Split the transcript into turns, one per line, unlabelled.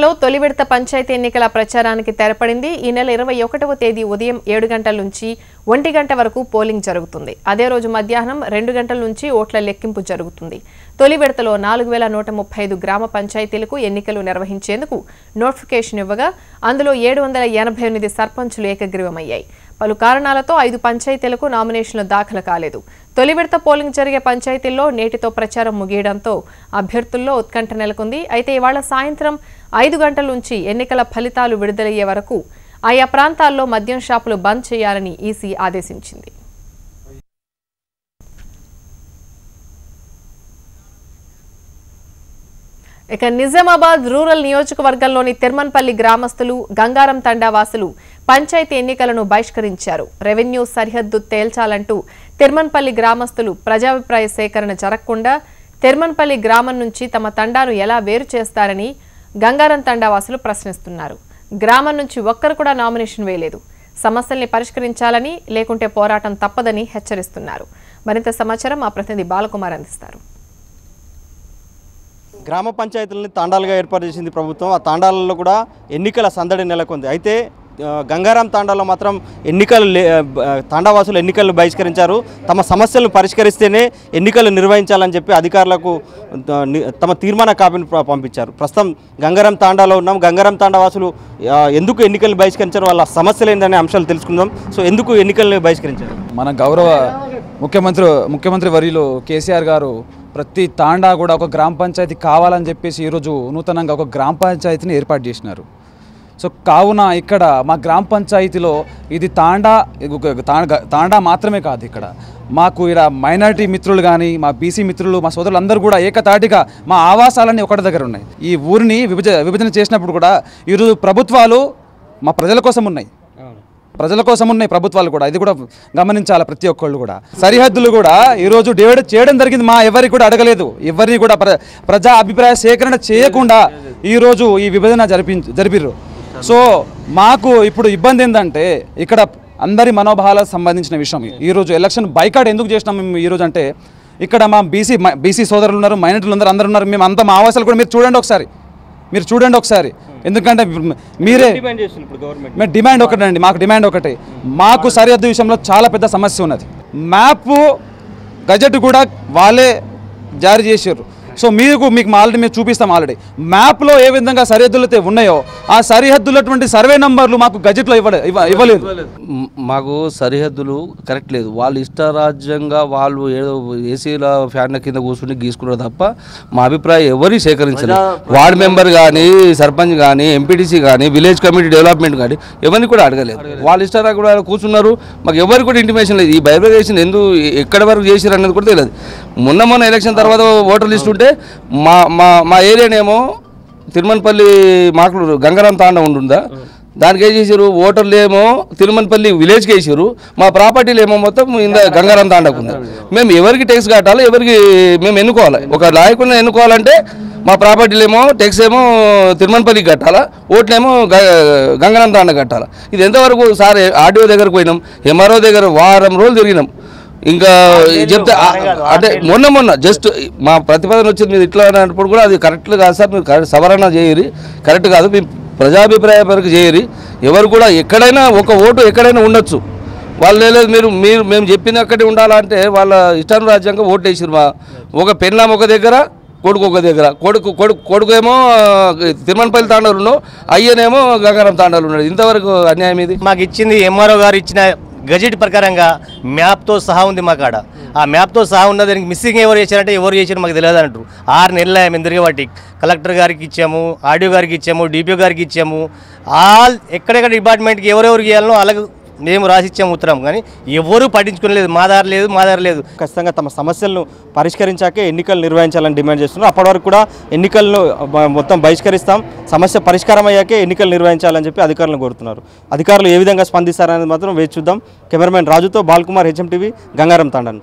లో తొలి విడత పంచాయతీ ఎన్నికల ప్రచారానికి తెరపడింది. ఈ నెల ఇరవై ఒకటవ తేదీ ఉదయం ఏడు గంటల నుంచి ఒంటి గంట వరకు పోలింగ్ జరుగుతుంది. అదే రోజు మధ్యాహ్నం రెండు గంటల నుంచి ఓట్ల లెక్కింపు జరుగుతుంది. తొలి విడతలో నాలుగు వేల నూట ముప్పై ఐదు గ్రామ పంచాయతీలకు ఎన్నికలు నిర్వహించేందుకు నోటిఫికేషన్ ఇవ్వగా అందులో ఏడు వందల ఎనభై ఎనిమిది సర్పంచులు ఏకగ్రీవమయ్యాయి. పలు కారణాలతో ఐదు పంచాయతీలకు నామినేషన్లు దాఖలు కాలేదు. తొలి విడత పోలింగ్ జరిగే పంచాయతీల్లో నేటితో ప్రచారం ముగియడంతో అభ్యర్థుల్లో ఉత్కంఠ నెలకొంది. అయితే ఇవాళ సాయంత్రం ఐదు గంటల నుంచి ఎన్నికల ఫలితాలు విడుదలయ్యే వరకు ఆయా ప్రాంతాల్లో మద్యం షాపులు బంద్ చేయాలని ఈసీ ఆదేశించింది. ఇక నిజామాబాద్ రూరల్ నియోజకవర్గంలోని తిర్మన్పల్లి గ్రామస్తులు గంగారం తండావాసులు పంచాయతీ ఎన్నికలను బహిష్కరించారు. రెవెన్యూ సరిహద్దు తేల్చాలంటూ తిర్మన్పల్లి గ్రామస్తులు ప్రజాభిప్రాయ సేకరణ జరగకుండా తిర్మన్పల్లి గ్రామం నుంచి తమ తండాను ఎలా వేరు చేస్తారని గంగారం తండావాసులు ప్రశ్నిస్తున్నారు. గ్రామం నుంచి ఒక్కరు కూడా నామినేషన్ వేయలేదు. సమస్యల్ని పరిష్కరించాలని లేకుంటే పోరాటం తప్పదని హెచ్చరిస్తున్నారు. మరింత సమాచారం మా ప్రతినిధి బాలకుమార్ అందిస్తారు.
గ్రామ పంచాయతీలని తాండాలుగా ఏర్పాటు చేసింది ప్రభుత్వం. ఆ తాండాలలో కూడా ఎన్నికల సందడి నెలకొంది. అయితే గంగారాం తాండాలో మాత్రం ఎన్నికలు లే- తాండావాసులు ఎన్నికలు బహిష్కరించారు. తమ సమస్యలను పరిష్కరిస్తేనే ఎన్నికలు నిర్వహించాలని చెప్పి అధికారులకు తమ తీర్మాన కాపీని పంపించారు. ప్రస్తుతం గంగారాం తాండాలో ఉన్నాం. గంగారాం తాండావాసులు ఎందుకు ఎన్నికలు బహిష్కరించారు? వాళ్ళ సమస్యలు ఏంటనే అంశాలు తెలుసుకుందాం. సో ఎందుకు ఎన్నికలను బహిష్కరించారు?
మన గౌరవ ముఖ్యమంత్రి ముఖ్యమంత్రి వర్యులు కేసీఆర్ గారు ప్రతి తాండా కూడా ఒక గ్రామ పంచాయతీ కావాలని చెప్పేసి ఈరోజు నూతనంగా ఒక గ్రామ పంచాయతీని ఏర్పాటు చేసినారు. సో కావున ఇక్కడ మా గ్రామ పంచాయతీలో ఇది తాండా తాండా మాత్రమే కాదు ఇక్కడ. మాకు ఇలా మైనారిటీ మిత్రులు కానీ మా బీసీ మిత్రులు మా సోదరులు అందరూ కూడా ఏకతాటిగా మా ఆవాసాలన్నీ ఒకటి దగ్గర ఉన్నాయి. ఈ ఊరిని విభజ విభజన చేసినప్పుడు కూడా ఈరోజు ప్రభుత్వాలు మా ప్రజల కోసం ఉన్నాయి. ప్రజల కోసం ఉన్నాయి ప్రభుత్వాలు కూడా. ఇది కూడా గమనించాలి ప్రతి ఒక్కళ్ళు కూడా. సరిహద్దులు కూడా ఈరోజు డివైడ్ చేయడం జరిగింది. మా ఎవరికి కూడా అడగలేదు. ఎవరిని కూడా ప్ర ప్రజా అభిప్రాయ సేకరణ చేయకుండా ఈరోజు ఈ విభజన జరిపి జరిపిర్రు. సో మాకు ఇప్పుడు ఇబ్బంది ఏంటంటే ఇక్కడ అందరి మనోభావాలకు సంబంధించిన విషయం. ఈరోజు ఎలక్షన్ బైకాట్ ఎందుకు చేసినాం మేము ఈరోజు అంటే ఇక్కడ మా బీసీ బీసీ సోదరులు ఉన్నారు మైనార్టీలు ఉన్నారు అందరు ఉన్నారు. మేము అంత మా ఆవాసాలు కూడా మీరు చూడండి ఒకసారి. మీరు చూడండి ఒకసారి. ఎందుకంటే మీరే మేము డిమాండ్ ఒకటే అండి మాకు డిమాండ్ ఒకటే. మాకు సరిహద్దు విషయంలో చాలా పెద్ద సమస్య ఉన్నది. మ్యాప్ గజెట్ కూడా వాళ్ళే జారీ చేశారు. సో మీకు మీకు ఆల్రెడీ మేము చూపిస్తాం ఆల్రెడీ. మ్యాప్లో ఏ విధంగా సరిహద్దులు అయితే ఉన్నాయో ఆ సరిహద్దులటువంటి సర్వే నంబర్లు మాకు గజెట్లో ఇవ్వలే ఇవ్వ- ఇవ్వలేదు.
మాకు సరిహద్దులు కరెక్ట్ లేదు. వాళ్ళు ఇష్టరాజ్యంగా వాళ్ళు ఏదో ఏసీల ఫ్యాన్ల కింద కూర్చుని గీసుకున్నారు తప్ప మా అభిప్రాయం ఎవరి సేకరించలేదు. వార్డ్ మెంబర్ కానీ సర్పంచ్ కానీ ఎంపీటీసీ కానీ విలేజ్ కమిటీ డెవలప్మెంట్ కానీ ఎవరిని కూడా అడగలేదు. వాళ్ళు ఇష్టారా కూడా కూర్చున్నారు. మాకు ఎవరికి కూడా ఇంటిమేషన్ లేదు. ఈ బైబిల్ ఎందుకు ఎక్కడి వరకు చేసిరు అన్నది కూడా తెలియదు. మొన్న మొన్న ఎలక్షన్ తర్వాత ఓటర్ లిస్ట్ ఉంటే మా మా మా ఏరియానేమో తిరుమలపల్లి మాకు గంగారాం తాండ ఉంటుందా? దానికి ఏం చేశారు? ఓటర్లు ఏమో తిరుమలపల్లి విలేజ్కి వేసారు మా ప్రాపర్టీలు ఏమో మొత్తం ఇంద గంగారాం తాండకు ఉంది. మేము ఎవరికి ట్యాక్స్ కట్టాలి ఎవరికి మేము ఎన్నుకోవాలి. ఒక నాయకుడిని ఎన్నుకోవాలంటే మా ప్రాపర్టీలు ఏమో ట్యాక్స్ ఏమో తిరుమలపల్లికి కట్టాలా? ఓట్లేమో గ- గంగారాం తాండ కట్టాలా? ఇది ఎంతవరకు సార్ ఆర్డీఓ దగ్గరకు పోయినాం? ఎంఆర్ఓ దగ్గర వారం రోజులు తిరిగినాం. ఇంకా చెప్తే అంటే మొన్న మొన్న జస్ట్ మా ప్రతిపాదన వచ్చింది మీరు ఇట్లా అన్నప్పుడు కూడా అది కరెక్ట్ కాదు సార్ మీరు సవరణ చేయరి. కరెక్ట్ కాదు మీ ప్రజాభిప్రాయ వరకు చేయరి. ఎవరు కూడా ఎక్కడైనా ఒక ఓటు ఎక్కడైనా ఉండొచ్చు. వాళ్ళు లేదు మీరు మీరు మేము చెప్పిన అక్కడే ఉండాలంటే వాళ్ళ ఇష్టానురాజ్యంగా ఓటు వేసారు మా. ఒక పెన్నాం ఒక దగ్గర కొడుకు ఒక దగ్గర. కొడుకు కొడుకు కొడుకు ఏమో తిరుమలపల్లి తాండాలు ఉన్నావు అయ్యనేమో గంగారం తాండాలు ఉన్నాడు. ఇంతవరకు అన్యాయం ఇది?
మాకు ఇచ్చింది ఎంఆర్ఓ గారు ఇచ్చిన గజెట్ ప్రకారంగా మ్యాప్తో సహా ఉంది మా కాడ ఆ మ్యాప్తో సహా ఉన్న దానికి మిస్సింగ్ ఎవరు చేశారంటే ఎవరు చేశారు మాకు తెలియదు అంటారు. ఆరు నెలలు మేము తిరిగి వాటి కలెక్టర్ గారికి ఇచ్చాము ఆర్డీఓ గారికి ఇచ్చాము డిపిఓ గారికి ఇచ్చాము. ఆల్ ఎక్కడెక్కడ డిపార్ట్మెంట్కి ఎవరెవరు చేయాలనో అలాగే మేము రాసిచ్చాం ఉత్తరం కానీ ఎవరు పట్టించుకోలేదు. మా దారి లేదు మా దారి లేదు.
ఖచ్చితంగా తమ సమస్యలను పరిష్కరించాకే ఎన్నికలు నిర్వహించాలని డిమాండ్ చేస్తున్నారు. అప్పటి వరకు కూడా ఎన్నికలను మొత్తం బహిష్కరిస్తాం. సమస్య పరిష్కారం అయ్యాకే ఎన్నికలు నిర్వహించాలని చెప్పి అధికారులను కోరుతున్నారు. అధికారులు ఏ విధంగా స్పందిస్తారనేది మాత్రం వేచి చూద్దాం. కెమెరామెన్ రాజుతో బాల్కుమార్ హెచ్ఎం టీవీ గంగారం తాండన్.